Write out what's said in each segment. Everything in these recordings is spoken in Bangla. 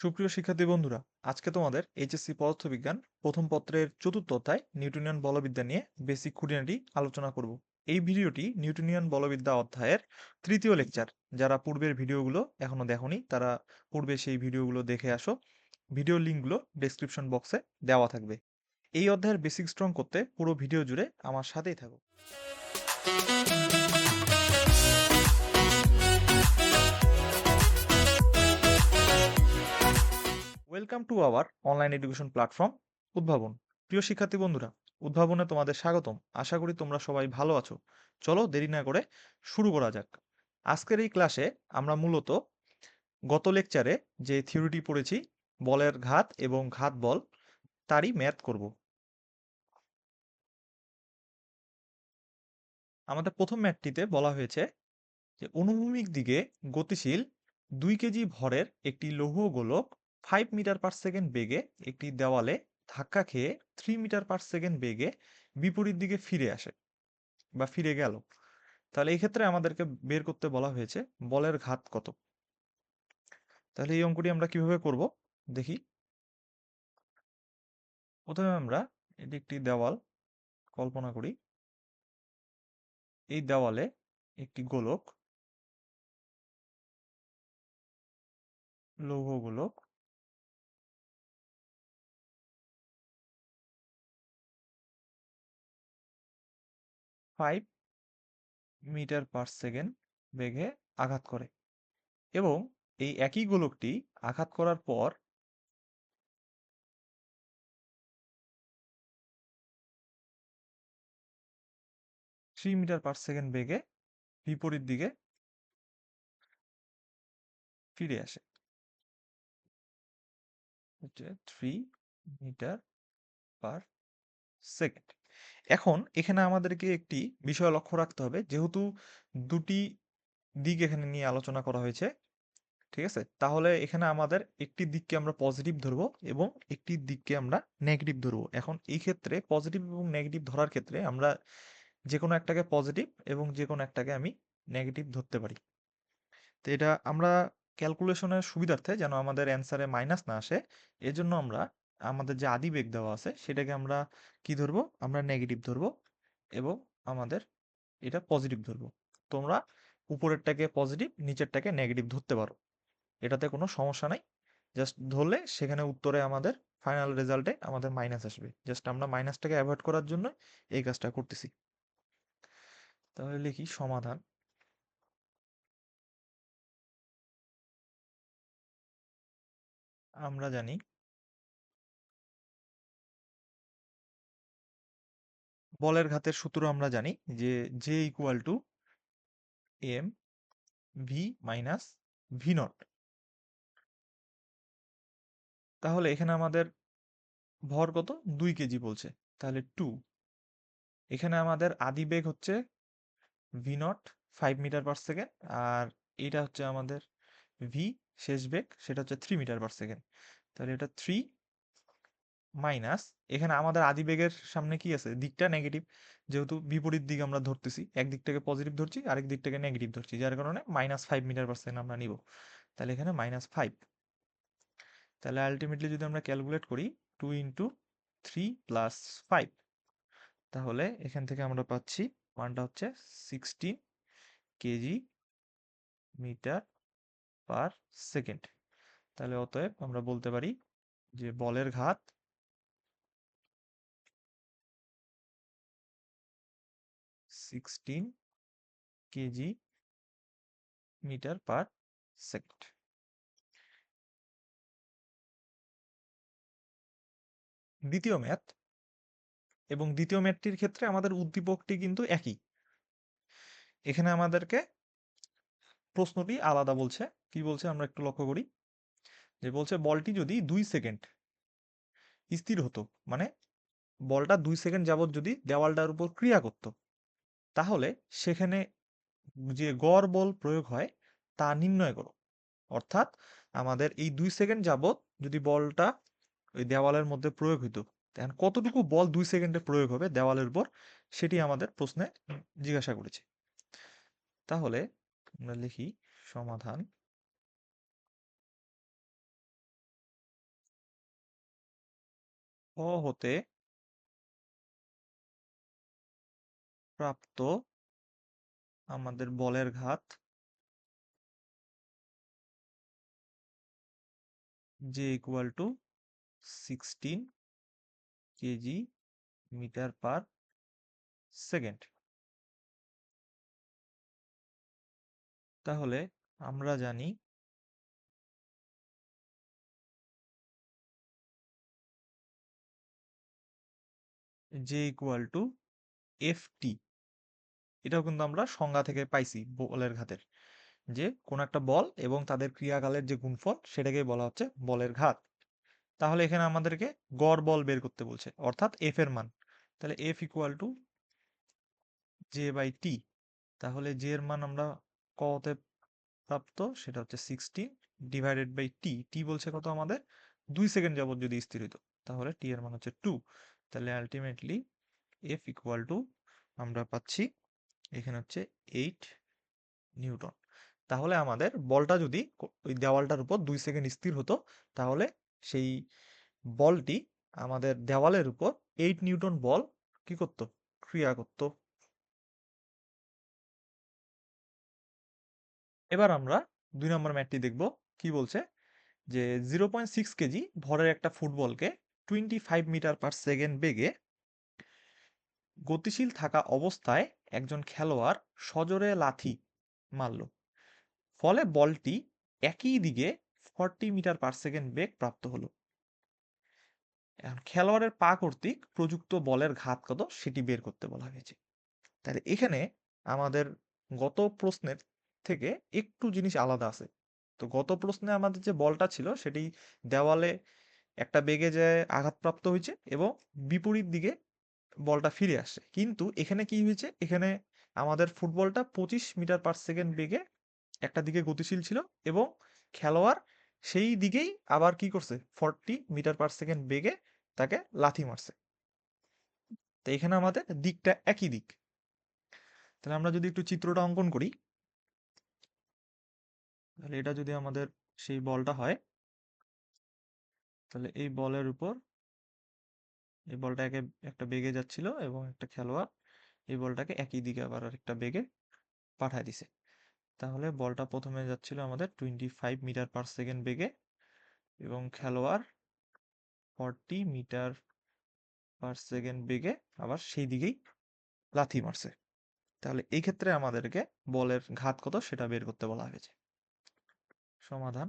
সুপ্রিয় শিক্ষার্থী বন্ধুরা, আজকে তোমাদের এইচএসসি পদার্থবিজ্ঞান প্রথম পত্রের চতুর্থ অধ্যায় নিউটনিয়ান বলবিদ্যা নিয়ে বেসিক খুঁটিনাটি আলোচনা করব। এই ভিডিওটি নিউটনিয়ান বলবিদ্যা অধ্যায়ের তৃতীয় লেকচার যারা পূর্বের ভিডিওগুলো এখনও দেখোনি, তারা পূর্বে সেই ভিডিওগুলো দেখে আসো। ভিডিও লিঙ্কগুলো ডেসক্রিপশন বক্সে দেওয়া থাকবে। এই অধ্যায়ের বেসিক স্ট্রং করতে পুরো ভিডিও জুড়ে আমার সাথেই থাকো। Welcome to our online education platform Udbhabon. প্রিয় শিক্ষার্থী বন্ধুরা, উদ্ভাবনে তোমাদের স্বাগতম। আশা করি তোমরা সবাই ভালো আছো। চলো দেরি না করে শুরু করা যাক। আজকের এই ক্লাসে আমরা মূলত গত লেকচারে যে থিওরিটি পড়েছি, বলের ঘাত এবং ঘাত বল, তারই ম্যাথ করব। আমাদের প্রথম ম্যাথটিতে বলা হয়েছে যে অনুভূমিক দিকে গতিশীল দুই কেজি ভরের একটি লৌহ গোলক ফাইভ মিটার পার সেকেন্ড বেগে একটি দেওয়ালে ধাক্কা খেয়ে থ্রি মিটার পার সেকেন্ড বেগে বিপরীত দিকে ফিরে আসে বা ফিরে গেল। তাহলে এই ক্ষেত্রে আমাদেরকে বের করতে বলা হয়েছে বলের ঘাত কত। তাহলে এই অঙ্কটি আমরা কীভাবে করব দেখি। প্রথমে আমরা এটি একটি দেওয়াল কল্পনা করি। এই দেওয়ালে একটি গোলক লৌহ গোলক ফাইভ মিটার পার সেকেন্ড বেগে আঘাত করে এবং এই একই গোলকটি আঘাত করার পর থ্রি মিটার পার সেকেন্ড বেগে বিপরীত দিকে ফিরে আসে। থ্রি মিটার পার সেকেন্ড এখন এখানে আমাদেরকে একটি বিষয় লক্ষ্য রাখতে হবে। যেহেতু দুটি দিক এখানে নিয়ে আলোচনা করা হয়েছে, ঠিক আছে? তাহলে এখানে আমাদের একটি দিককে আমরা পজিটিভ ধরবো এবং একটি দিককে আমরা নেগেটিভ ধরবো। এখন এই ক্ষেত্রে পজিটিভ এবং নেগেটিভ ধরার ক্ষেত্রে আমরা যে কোনো একটাকে পজিটিভ এবং যে কোনো একটাকে আমি নেগেটিভ ধরতে পারি। তো এটা আমরা ক্যালকুলেশনের সুবিধার্থে যেন আমাদের অ্যান্সারে মাইনাস না আসে, এজন্য আমরা আমাদের যে আদি বেগ দেওয়া আছে, সেটাকে আমরা কি ধরবো? আমরা নেগেটিভ ধরবো এবং আমাদের এটা পজিটিভ ধরবো। তোমরা উপরেরটাকে পজিটিভ নিচেরটাকে নেগেটিভ ধরতে পারো। এটাতে কোনো সমস্যা নাই। জাস্ট ধরলে সেখানে উত্তরে আমাদের ফাইনাল রেজাল্টে আমাদের মাইনাস আসবে। জাস্ট আমরা মাইনাসটাকে অ্যাভয়েড করার জন্য এই কাজটা করতেছি। তাহলে লিখি সমাধান। আমরা জানি বলের ঘাতের সূত্র আমরা জানি যে J equal to M V minus V naught তাহলে এখানে আমাদের ভর কত? দুই কেজি বলছে। তাহলে টু এখানে আমাদের আদি বেগ হচ্ছে V naught five metre per second আর এটা হচ্ছে আমাদের ভি শেষ বেগ, সেটা হচ্ছে থ্রি মিটার পার সেকেন্ড তাহলে এটা থ্রি মাইনাস, এখানে আমাদের আদি বেগের সামনে কি আছে? দিকটা নেগেটিভ যেহেতু বিপরীত দিক আমরা ধরতেছি, এক দিক থেকে পজিটিভ ধরছি, আরেক দিক থেকে নেগেটিভ ধরছি, যার কারণে minus five metre per second আমরা নিব। তাহলে এখানে মাইনাস ফাইভ তাহলে আলটিমেটলি যদি আমরা ক্যালকুলেট করি two into three plus five তাহলে এখান থেকে আমরা পাচ্ছি, মানটা হচ্ছে sixteen kg metre per second তাহলে অতএব আমরা বলতে পারি যে বলের ঘাত sixteen kg metre per second দ্বিতীয় ম্যাথ এবং দ্বিতীয় ম্যাথটির ক্ষেত্রে আমাদের উদ্দীপকটি কিন্তু একই। এখানে আমাদেরকে প্রশ্নটি আলাদা বলছে। কি বলছে আমরা একটু লক্ষ্য করি। যে বলছে, বলটি যদি দুই সেকেন্ড স্থির হতো মানে বলটা দুই সেকেন্ড যাবত যদি দেওয়ালটার উপর ক্রিয়া করত তাহলে সেখানে যে গড় বল প্রয়োগ হয়, তা নির্ণয় করো। অর্থাৎ আমাদের এই দুই সেকেন্ড যাবৎ যদি বলটা ওই দেওয়ালের মধ্যে প্রয়োগ হইত তখন কতটুকু বল দুই সেকেন্ডে প্রয়োগ হবে দেওয়ালের উপর, সেটি আমাদের প্রশ্নে জিজ্ঞাসা করেছে। তাহলে আমরা লিখি সমাধান। হতে প্রাপ্ত আমাদের বলের ঘাত। J equal to sixteen kg metre per second তাহলে আমরা জানি যে ইকুয়াল টু এফ টি এটাও কিন্তু আমরা সংজ্ঞা থেকে পাইছি বলের ঘাতের। যে কোন একটা বল এবং তাদের ক্রিয়াকালের যে গুণফল সেটাকে বলা হচ্ছে বলের ঘাত। তাহলে এখানে আমাদেরকে গড় বল বের করতে বলছে, অর্থাৎ এফ এর মান। তাহলে F equal to J by T তাহলে জে এর মান আমরা কতে প্রাপ্ত? সেটা হচ্ছে sixty divided by T T বলছে কত আমাদের? দুই সেকেন্ড যাবত যদি স্থির তাহলে টি এর মান হচ্ছে টু তাহলে আলটিমেটলি এফ ইকুয়াল টু আমরা পাচ্ছি এখানে হচ্ছে এইট নিউটন। তাহলে আমাদের বলটা যদি ওই দেওয়ালটার উপর দুই সেকেন্ড স্থির হতো, তাহলে সেই বলটি আমাদের দেওয়ালের উপর এইট নিউটন বল কি করতো? ক্রিয়া করতো। এবার আমরা দুই নম্বর ম্যাটটি দেখব। কি বলছে? যে জিরো পয়েন্ট সিক্স কেজি ভরের একটা ফুটবলকে twenty five metre per second বেগে গতিশীল থাকা অবস্থায় একজন খেলোয়াড় সজোরে লাথি মারল। ফলে বলটি একই দিকে ফর্টি মিটার পার সেকেন্ড বেগ প্রাপ্ত হলো। খেলোয়াড়ের পা কর্তৃক প্রযুক্ত বলের ঘাত কত সেটি বের করতে বলা হয়েছে। তাহলে এখানে আমাদের গত প্রশ্নের থেকে একটু জিনিস আলাদা আছে। তো গত প্রশ্নে আমাদের যে বলটা ছিল সেটি দেওয়ালে একটা বেগে যায় আঘাতপ্রাপ্ত হয়েছে এবং বিপরীত দিকে বলটা ফিরে আসছে কিন্তু এখানে কি হয়েছে? এখানে আমাদের ফুটবলটা পঁচিশ মিটার পার সেকেন্ড বেগে একটা দিকে গতিশীল ছিল এবং খেলোয়াড় সেই দিকেই আবার কি করছে? ফর্টি মিটার পার সেকেন্ড বেগে তাকে লাথি মারছে। তো এখানে আমাদের দিকটা একই দিক। তাহলে আমরা যদি একটু চিত্রটা অঙ্কন করি। তাহলে এটা যদি আমাদের সেই বলটা হয়, তাহলে এই বলের উপর এই বলটা একে একটা বেগে যাচ্ছিল এবং একটা খেলোয়াড় এই বলটাকে একই দিকে আবার একটা বেগে পাঠায় দিছে। তাহলে বলটা প্রথমে যাচ্ছিল আমাদের twenty five metre per second বেগে এবং খেলোয়াড় ফর্টি মিটার পার সেকেন্ড বেগে আবার সেই দিকেই লাথি মারছে। তাহলে এই ক্ষেত্রে আমাদেরকে বলের ঘাত কত সেটা বের করতে বলা হয়েছে। সমাধান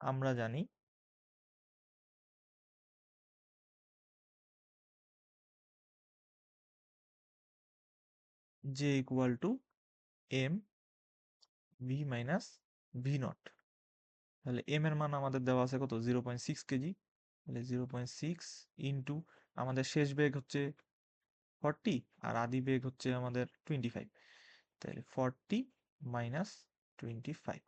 আমরা জানি J equal to M V minus V naught তাহলে এম এর মান আমাদের দেওয়া আছে কত? Zero point six kg. তাহলে জিরো পয়েন্ট সিক্স ইন্টু আমাদের শেষ বেগ হচ্ছে ফর্টি আর আদি বেগ হচ্ছে আমাদের টোয়েন্টি ফাইভ তাহলে ফর্টি মাইনাস টোয়েন্টি ফাইভ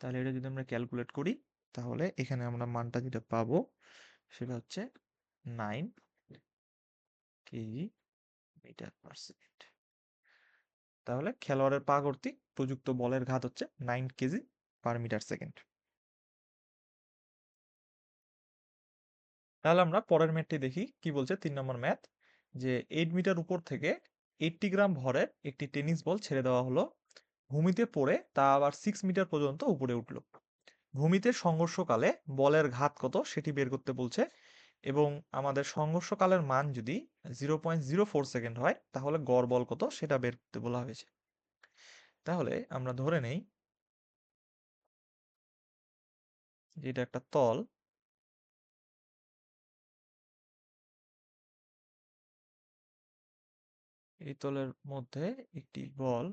তাহলে এটা যদি আমরা ক্যালকুলেট করি, তাহলে এখানে আমরা মানটা যেটা পাবো, সেটা হচ্ছে nine kg metre per second. তাহলে খেলোয়াড়ের পা কর্তৃক প্রযুক্ত বলের ঘাত হচ্ছে nine kg per metre second তাহলে আমরা পরের ম্যাথটি দেখি, কি বলছে তিন নম্বর ম্যাথ যে এইট মিটার উপর থেকে এইটটি গ্রাম ভরের একটি টেনিস বল ছেড়ে দেওয়া হলো। ভূমিতে পড়ে তা আবার সিক্স মিটার পর্যন্ত উপরে উঠল। ভূমিতে সংঘর্ষকালে বলের ঘাত কত সেটি বের করতে বলছে এবং আমাদের সংঘর্ষকালের মান যদি zero point zero four second হয়, তাহলে গড় বল কত সেটা বের করতে বলা হয়েছে। তাহলে আমরা ধরে নেই এটা একটা তল। এই তলের মধ্যে একটি বল।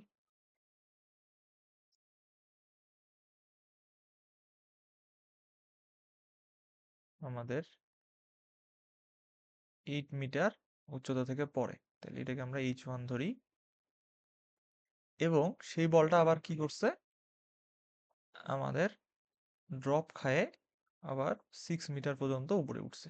আমাদের এইট মিটার উচ্চতা থেকে পড়ে। তাহলে এটাকে আমরা এইচ ওয়ান ধরি। এবং সেই বলটা আবার কি করছে? আমাদের ড্রপ খায়ে আবার সিক্স মিটার পর্যন্ত উপরে উঠছে।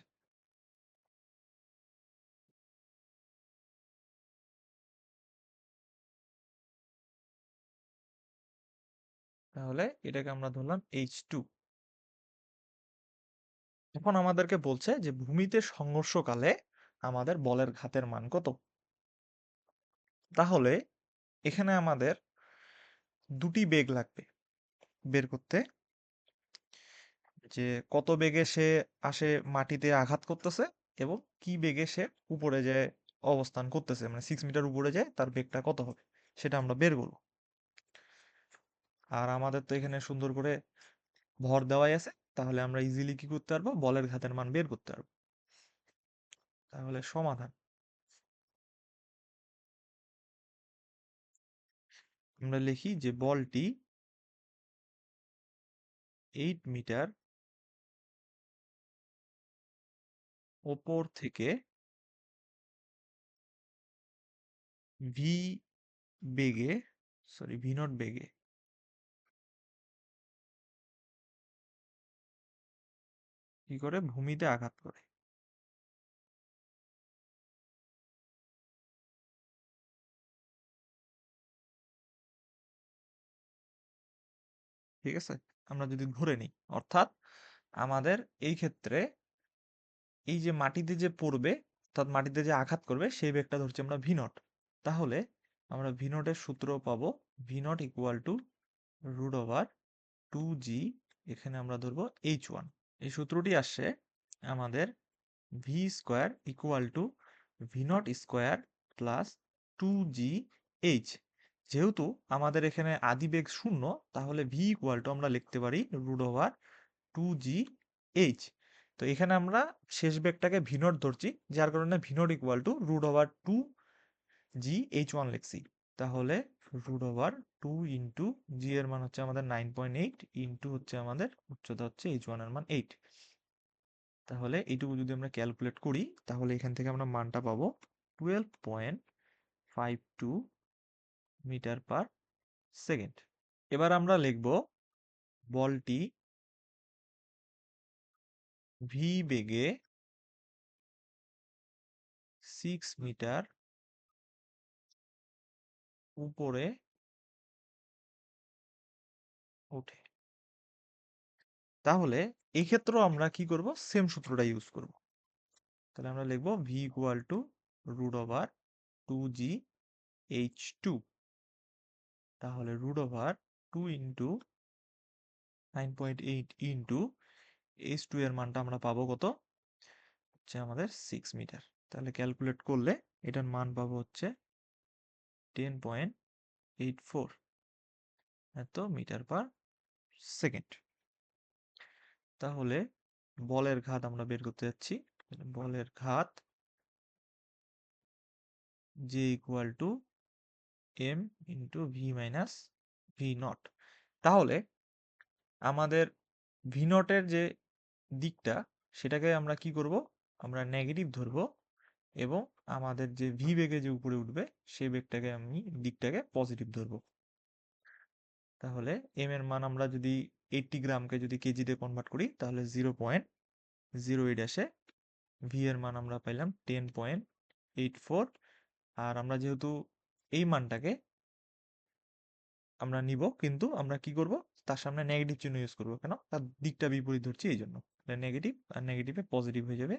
তাহলে এটাকে আমরা ধরলাম এইচ টু এখন আমাদেরকে বলছে যে, ভূমিতে সংঘর্ষকালে আমাদের বলের ঘাতের মান কত? তাহলে এখানে আমাদের দুটি বেগ লাগবে। বের করতে যে, কত বেগে সে আসে মাটিতে আঘাত করতেছে এবং কি বেগে সে উপরে যায় অবস্থান করতেছে মানে সিক্স মিটার উপরে যায় তার বেগটা কত হবে, সেটা আমরা বের করব। আর আমাদের তো এখানে সুন্দর করে ভর দেওয়াই আছে। তাহলে আমরা ইজিলি কি করতে পারব? বলের ঘাতের মান বের করতে পারব। তাহলে সমাধান। আমরা লিখি যে বলটি এইট মিটার ওপর থেকে ভি বেগে সরি ভি নট বেগে কি করে? ভূমিতে আঘাত করে। ঠিক আছে? আমরা যদি ধরে নিই, অর্থাৎ আমাদের এই ক্ষেত্রে এই যে মাটিতে যে পড়বে, অর্থাৎ মাটিতে যে আঘাত করবে, সেই বেগটা ধরছি আমরা ভিনট তাহলে আমরা ভি নটের সূত্র পাবো V naught equal to root over two G এখানে আমরা ধরবো এইচ ওয়ান এই সূত্রটি আসছে আমাদের V square equal to V naught square plus two G H যেহেতু আমাদের এখানে আদি বেগ শূন্য, তাহলে ভি ইকুয়াল টু আমরা লিখতে পারি root over two G H তো এখানে আমরা শেষ বেগটাকে ভি নট ধরছি, যার কারণে V naught equal to root over two G H one লিখছি। তাহলে root over two into G এর মান হচ্ছে আমাদের নাইন পয়েন্ট এইট ইন্টু হচ্ছে আমাদের উচ্চতা হচ্ছে এইচ ওয়ানের মান এইট তাহলে এইটুকু যদি আমরা ক্যালকুলেট করি, তাহলে এখান থেকে আমরা মানটা পাবো twelve point five two metre per second এবার আমরা লিখব বলটি ভি বেগে সিক্স মিটার উপরে ওঠে। তাহলে এই ক্ষেত্রেও আমরা কি করব? সেম সূত্রটা ইউজ করব। তাহলে আমরা লিখব V equal to root over two G H two তাহলে root over two into nine point eight H two এর মানটা আমরা পাবো কত? হচ্ছে আমাদের সিক্স মিটার তাহলে ক্যালকুলেট করলে এটার মান পাবো হচ্ছে টেন পয়েন্ট এইট ফোর এত মিটার পার সেকেন্ড। তাহলে বলের ঘাত আমরা বের করতে যাচ্ছি। বলের ঘাত J equal to M into V minus V naught তাহলে আমাদের ভি নটের যে দিকটা, সেটাকে আমরা কি করব? আমরা নেগেটিভ ধরব এবং আমাদের যে ভি বেগে যে উপরে উঠবে সেই বেগটাকে আমি দিকটাকে পজিটিভ ধরব। তাহলে এম এর মান আমরা যদি এইটটি গ্রামকে যদি কেজিতে কনভার্ট করি, তাহলে জিরো পয়েন্ট জিরো এইট আসে। ভি এর মান আমরা পাইলাম টেন পয়েন্ট এইট ফোর আর আমরা যেহেতু এই মানটাকে আমরা নিব, কিন্তু আমরা কি করব? তার সামনে নেগেটিভ চিহ্ন ইউজ করব। কেন? তার দিকটা বিপরীত ধরছি এই জন্য নেগেটিভ আর নেগেটিভে পজিটিভ হয়ে যাবে।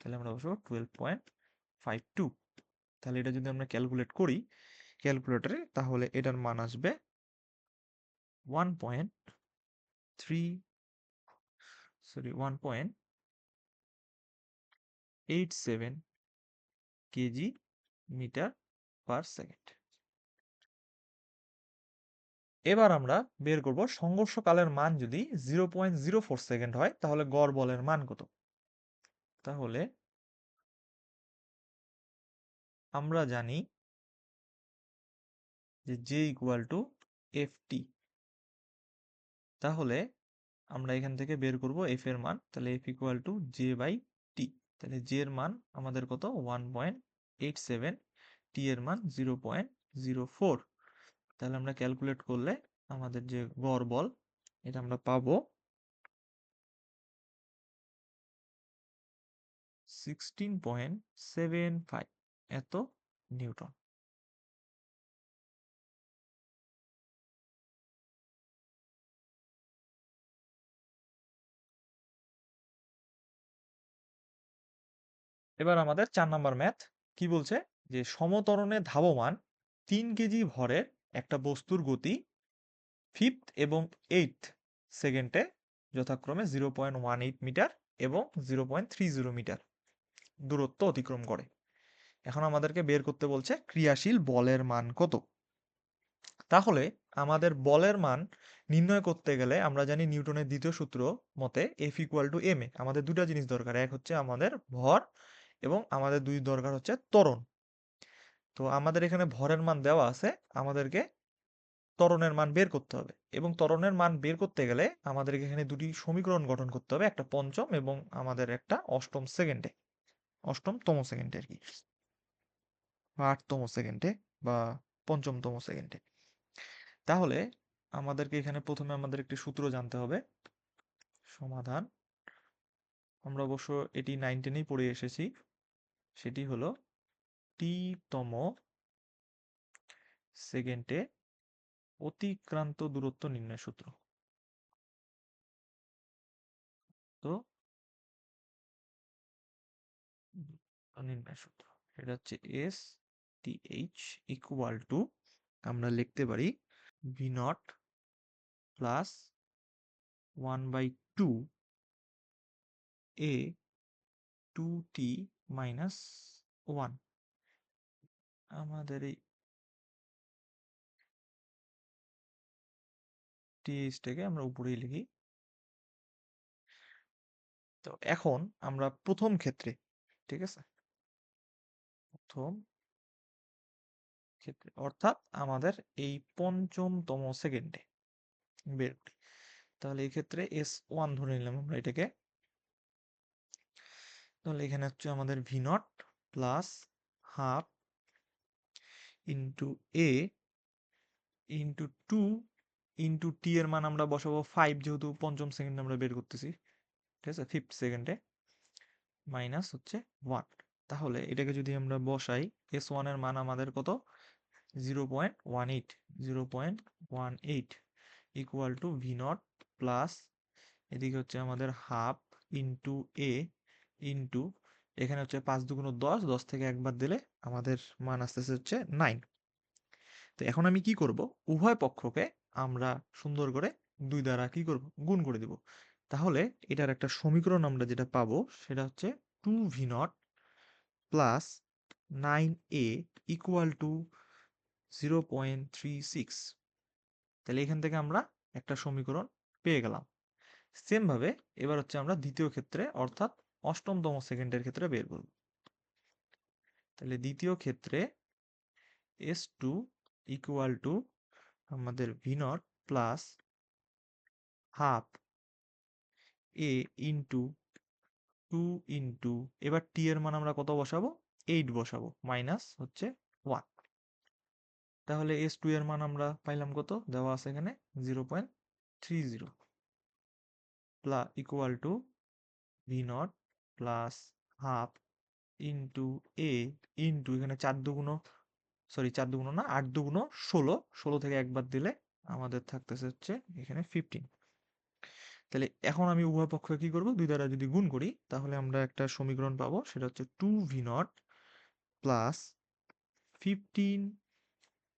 তাহলে আমরা বসবো টুয়েলভ পয়েন্ট ফাইভ টু তাহলে এটা যদি আমরা ক্যালকুলেট করি ক্যালকুলেটরে তাহলে এটার মান আসবে one point three sorry one point eight seven kg metre per second এবার আমরা বের করব সংঘর্ষকালের মান যদি zero point zero four second হয়, তাহলে গড় বলের মান কত? তাহলে আমরা জানি যে J equal to F T তাহলে আমরা এখান থেকে বের করব এফ এর মান, তাহলে F equal to J by T তাহলে জে এর মান আমাদের কত? One point eight seven T এর মান জিরো পয়েন্ট জিরো ফোর তাহলে আমরা ক্যালকুলেট করলে আমাদের যে গড় বল, এটা আমরা পাবো সিক্সটিন পয়েন্ট সেভেন ফাইভ এত নিউটন। এবার আমাদের চার নাম্বার ম্যাথ কি বলছে? যে সমতরণে ধাবমান তিন কেজি ভরের একটা বস্তুর গতি ফিফথ এবং এইথ সেকেন্ডে যথাক্রমে জিরো পয়েন্ট এইট মিটার এবং জিরো পয়েন্ট জিরো মিটার দূরত্ব অতিক্রম করে। এখন আমাদেরকে বের করতে বলছে ক্রিয়াশীল বলের মান কত? তাহলে আমাদের বলের মান নির্ণয় করতে গেলে আমরা জানি নিউটনের দ্বিতীয় সূত্র মতে F equal to M A. আমাদের দুটা জিনিস দরকার, এক হচ্ছে আমাদের ভর এবং আমাদের দুই দরকার হচ্ছে ত্বরণ। তো আমাদের এখানে ভরের মান দেওয়া আছে, আমাদেরকে ত্বরণের মান বের করতে হবে। এবং ত্বরণের মান বের করতে গেলে আমাদেরকে এখানে দুটি সমীকরণ গঠন করতে হবে, একটা পঞ্চম এবং আমাদের একটা অষ্টম সেকেন্ডে, অষ্টমতম সেকেন্ডে আর কি বা আটতম সেকেন্ডে বা পঞ্চমতম সেকেন্ডে। তাহলে আমাদেরকে এখানে প্রথমে আমাদের একটি সূত্র জানতে হবে। সমাধান আমরা অবশ্য এটি নাইন টেনেই পড়ে এসেছি। সেটি হলো তম সেকেন্ডে অতিক্রান্ত দূরত্ব নির্ণয় সূত্র। তো নির্ণয় সূত্র, এটা হচ্ছে S T H equal to আমরা লিখতে পারি V naught plus one by two A two T minus one আমাদের এই টিএইচটাকে আমরা উপরেই লিখি। তো এখন আমরা প্রথম ক্ষেত্রে, ঠিক আছে? প্রথম ক্ষেত্রে, অর্থাৎ আমাদের এই পঞ্চমতম সেকেন্ডে বের তাহলে এই ক্ষেত্রে এস ওয়ান ধরে নিলাম আমরা এটাকে। তাহলে এখানে হচ্ছে আমাদের V naught plus half into A into two into T এর মান আমরা বসাবো ফাইভ যেহেতু পঞ্চম সেকেন্ডে আমরা বের করতেছি। ঠিক আছে? ফিফথ সেকেন্ডে মাইনাস হচ্ছে ওয়ান তাহলে এটাকে যদি আমরা বসাই এস ওয়ানের মান আমাদের কত? Zero point one eight zero point one eight equal to V naught plus এদিকে হচ্ছে আমাদের হাফ ইন্টু এ ইন্টু এখানে হচ্ছে পাঁচ দুগুণ দশ দশ থেকে একবার দিলে আমাদের মান আসতেছে হচ্ছে নাইন তো এখন আমি কি করব? উভয় পক্ষকে আমরা সুন্দর করে দুই দ্বারা কি করব? গুণ করে দিব। তাহলে এটার একটা সমীকরণ আমরা যেটা পাবো, সেটা হচ্ছে two V naught plus nine A equal to zero point three six তাহলে এখান থেকে আমরা একটা সমীকরণ পেয়ে গেলাম। সেমভাবে এবার হচ্ছে আমরা দ্বিতীয় ক্ষেত্রে, অর্থাৎ অষ্টমতম সেকেন্ডের ক্ষেত্রে বের করব। তাহলে দ্বিতীয় ক্ষেত্রে এস টু ইকুয়াল টু আমাদের V naught plus half A into two into এবার টি এর মান আমরা কত বসাবো? এইট বসাবো মাইনাস হচ্ছে ওয়ান তাহলে এস টু এর মান আমরা পাইলাম কত? দেওয়া আছে এখানে zero point three zero plus equal to V naught plus half into A into এখানে চার দুগুণ সরি চার দুগুণ না, আট দুগুণ ষোলো ষোলো থেকে একবার দিলে আমাদের থাকতেছে হচ্ছে এখানে ফিফটিন তাহলে এখন আমি উভয় পক্ষ কি করব? দুই দ্বারা যদি গুণ করি, তাহলে আমরা একটা সমীকরণ পাবো, সেটা হচ্ছে two V naught plus fifteen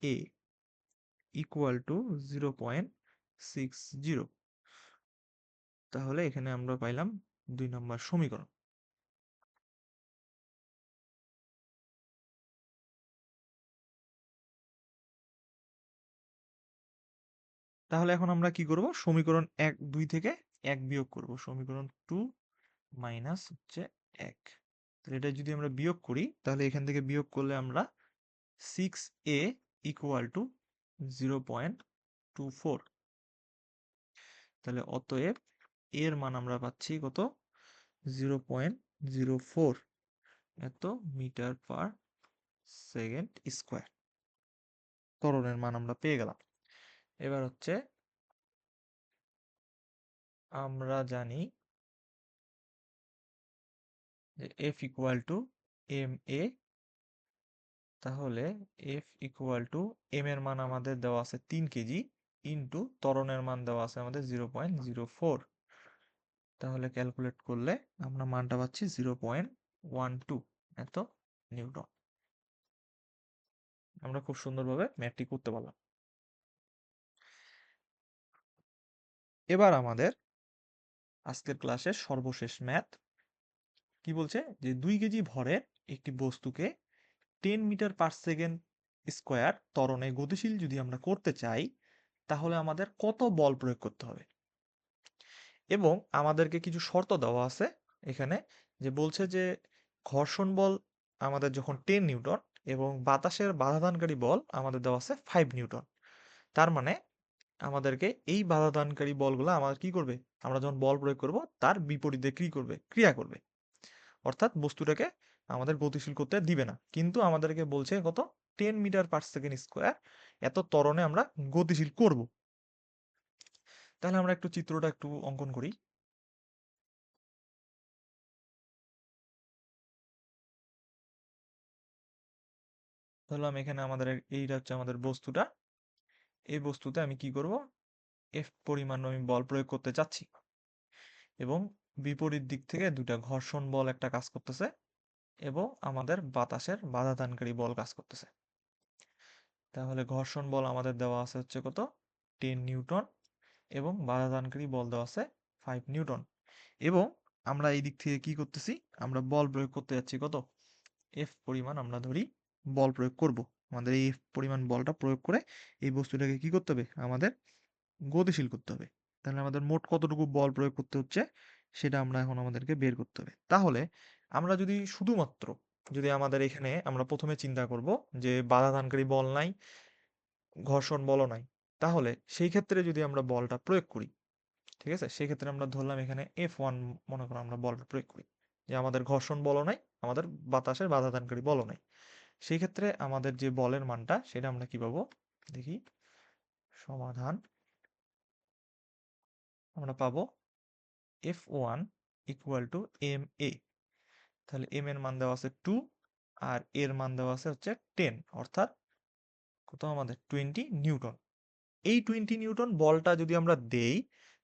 A equal to zero point six zero তাহলে এখানে আমরা পাইলাম দুই নম্বর সমীকরণ। তাহলে এখন আমরা কি করব? সমীকরণ এক, দুই থেকে এক বিয়োগ করব। সমীকরণ টু মাইনাস হচ্ছে এক। তাহলে এটা যদি আমরা বিয়োগ করি, তাহলে এখান থেকে বিয়োগ করলে আমরা six A equal to zero point two four তাহলে অতএব এর মান আমরা পাচ্ছি কত? জিরো পয়েন্ট জিরো ফোর এত মিটার পার সেকেন্ড স্কোয়ার। ত্বরণের মান আমরা পেয়ে গেলাম। এবার হচ্ছে আমরা জানি যে F equal to M A তাহলে এফ ইকুয়াল টু এম এর মান আমাদের দেওয়া আছে তিন কেজি ইন্টু তরণের মান দেওয়া আছে আমাদের জিরো পয়েন্ট জিরো ফোর তাহলে ক্যালকুলেট করলে আমরা মানটা পাচ্ছি জিরো পয়েন্ট ওয়ান টু এত নিউটন। আমরা খুব সুন্দরভাবে ম্যাথটি করতে পারলাম। এবার আমাদের আজকের ক্লাসের সর্বশেষ ম্যাথ কি বলছে? যে দুই কেজি ভরের একটি বস্তুকে ten metre per second square ত্বরণে গতিশীল যদি আমরা করতে চাই, তাহলে আমাদের কত বল প্রয়োগ করতে হবে? এবং আমাদেরকে কিছু শর্ত দেওয়া আছে এখানে, যে বলছে যে ঘর্ষণ বল আমাদের যখন টেন নিউটন এবং বাতাসের বাধাদানকারী বল আমাদের দেওয়া আছে ফাইভ নিউটন। তার মানে আমাদেরকে এই বাধা দানকারী বলগুলো আমাদের কি করবে? আমরা যখন বল প্রয়োগ করব, তার বিপরীতে কি করবে? ক্রিয়া করবে। অর্থাৎ বস্তুটাকে আমাদের গতিশীল করতে দিবে না। কিন্তু আমাদেরকে বলছে কত? Ten metre per second square এত ত্বরণে আমরা গতিশীল করব। তাহলে আমরা একটু চিত্রটা একটু অঙ্কন করি। ধরলাম এখানে আমাদের এইটা হচ্ছে আমাদের বস্তুটা। এই বস্তুতে আমি কি করব? এফ পরিমাণ আমি বল প্রয়োগ করতে চাচ্ছি। এবং বিপরীত দিক থেকে দুটা ঘর্ষণ বল একটা কাজ করতেছে এবং আমাদের বাতাসের বাধাদানকারী বল কাজ করতেছে। তাহলে ঘর্ষণ বল আমাদের দেওয়া আছে হচ্ছে কত? টেন নিউটন এবং বাধাদানকারী বল দেওয়া আছে ফাইভ নিউটন। এবং আমরা এই দিক থেকে কি করতেছি? আমরা বল প্রয়োগ করতে যাচ্ছি কত? এফ পরিমাণ আমরা ধরি বল প্রয়োগ করব। আমাদের এই পরিমাণ বলটা প্রয়োগ করে এই বস্তুটাকে কি করতে হবে? আমাদের গতিশীল করতে হবে। তাহলে আমাদের মোট কতটুকু বল প্রয়োগ করতে হচ্ছে সেটা আমরা এখন আমাদেরকে বের করতে হবে। তাহলে আমরা যদি শুধুমাত্র যদি আমাদের এখানে আমরা প্রথমে চিন্তা করব যে বাধাদানকারী বল নাই, ঘর্ষণ বলও নাই, তাহলে সেই ক্ষেত্রে যদি আমরা বলটা প্রয়োগ করি, ঠিক আছে? সেই ক্ষেত্রে আমরা ধরলাম এখানে এফ ওয়ান মনে করো আমরা বলটা প্রয়োগ করি যে আমাদের ঘর্ষণ বলও নাই, আমাদের বাতাসের বাধাদানকারী বলও নাই। সেই ক্ষেত্রে আমাদের যে বলের মানটা, সেটা আমরা কি পাবো? দেখি। সমাধান আমরা পাবো F one equal to M A. তাহলে এম এর মান দেওয়া আছে টু আর এর মান দেওয়া আছে হচ্ছে টেন, অর্থাৎ কত আমাদের? Twenty newton. এই টোয়েন্টি নিউটন বলটা যদি আমরা দেই,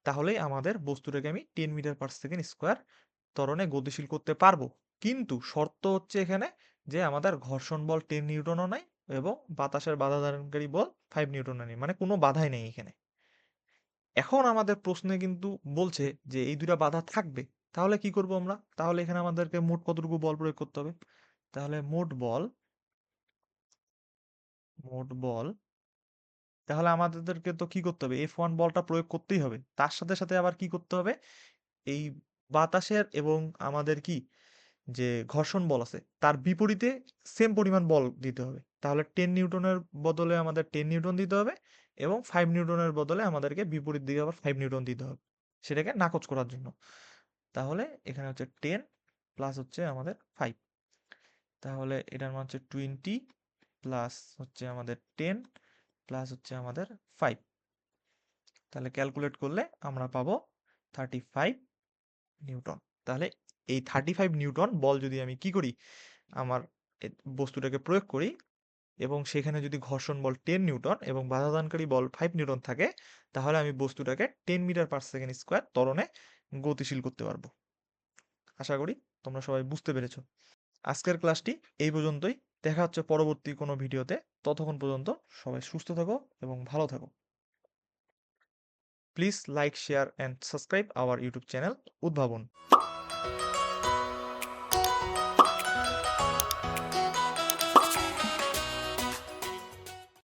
তাহলে আমাদের বস্তুটাকে আমি ten metre per second square ত্বরণে গতিশীল করতে পারব। কিন্তু শর্ত হচ্ছে এখানে যে আমাদের ঘর্ষণ বল টেন নিউটনও নাই এবং বাতাসের বাধা ধারণকারী বল ফাইভ নিউটনও নেই মানে কোনো বাধাই নেই এখানে। এখন আমাদের প্রশ্নে কিন্তু বলছে যে এই দুটা বাধা থাকবে, তাহলে কি করব আমরা? তাহলে এখানে আমাদেরকে মোট কতটুকু বল প্রয়োগ করতে হবে? তাহলে মোট বল মোট বল, তাহলে আমাদেরকে তো কি করতে হবে? এফ ওয়ান বলটা প্রয়োগ করতেই হবে। তার সাথে সাথে আবার কি করতে হবে? এই বাতাসের এবং আমাদের কি যে ঘর্ষণ বল আছে, তার বিপরীতে সেম পরিমাণ বল দিতে হবে। তাহলে টেন নিউটনের বদলে আমাদের টেন নিউটন দিতে হবে এবং ফাইভ নিউটনের বদলে আমাদেরকে বিপরীত দিকে আবার ফাইভ নিউটন দিতে হবে সেটাকে নাকচ করার জন্য। তাহলে এখানে হচ্ছে টেন প্লাস হচ্ছে আমাদের ফাইভ তাহলে এটার মান হচ্ছে টোয়েন্টি প্লাস হচ্ছে আমাদের টেন প্লাস হচ্ছে আমাদের ফাইভ তাহলে ক্যালকুলেট করলে আমরা পাবো থার্টি ফাইভ নিউটন। তাহলে এই থার্টি ফাইভ নিউটন বল যদি আমি কি করি? আমার বস্তুটাকে প্রয়োগ করি এবং সেখানে যদি ঘর্ষণ বল টেন নিউটন এবং বাধাদানকারী বল ফাইভ নিউটন থাকে, তাহলে আমি বস্তুটাকে ten metre per second square ত্বরণে গতিশীল করতে পারব। আশা করি তোমরা সবাই বুঝতে পেরেছ। আজকের ক্লাসটি এই পর্যন্তই। দেখা হচ্ছে পরবর্তী কোনো ভিডিওতে। ততক্ষণ পর্যন্ত সবাই সুস্থ থাকো এবং ভালো থাকো। Please like share and subscribe our YouTube channel Udbhabon.